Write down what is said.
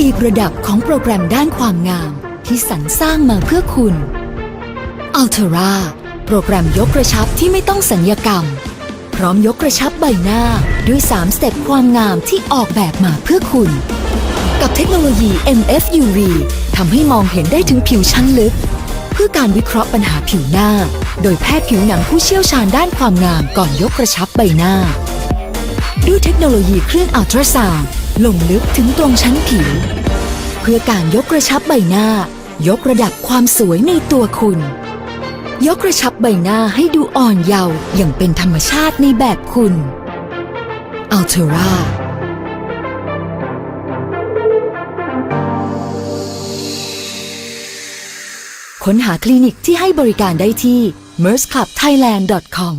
อีกระดับของโปรแกรมด้านความงามที่สรรสร้างมาเพื่อคุณ Altera โปรแกรมยกกระชับที่ไม่ต้องสัญญกรรม พร้อมยกกระชับใบหน้าด้วย 3 สเต็ปความงามที่ออกแบบมาเพื่อคุณ กับเทคโนโลยี MFUV ทำให้มองเห็นได้ถึงผิวชั้นลึก เพื่อการวิเคราะห์ปัญหาผิวหน้า โดยแพทย์ผิวหนังผู้เชี่ยวชาญด้านความงามก่อนยกกระชับใบหน้า ด้วยเทคโนโลยีเครื่องอัลตราซาวด์ ลงลึกถึงตรงชั้นผิว เพื่อการยกกระชับใบหน้า ยกระดับความสวยในตัวคุณ ยกกระชับใบหน้าให้ดูอ่อนเยาว์อย่างเป็นธรรมชาติในแบบคุณ Altera ค้นหาคลินิกที่ให้บริการได้ที่ mersclubthailand.com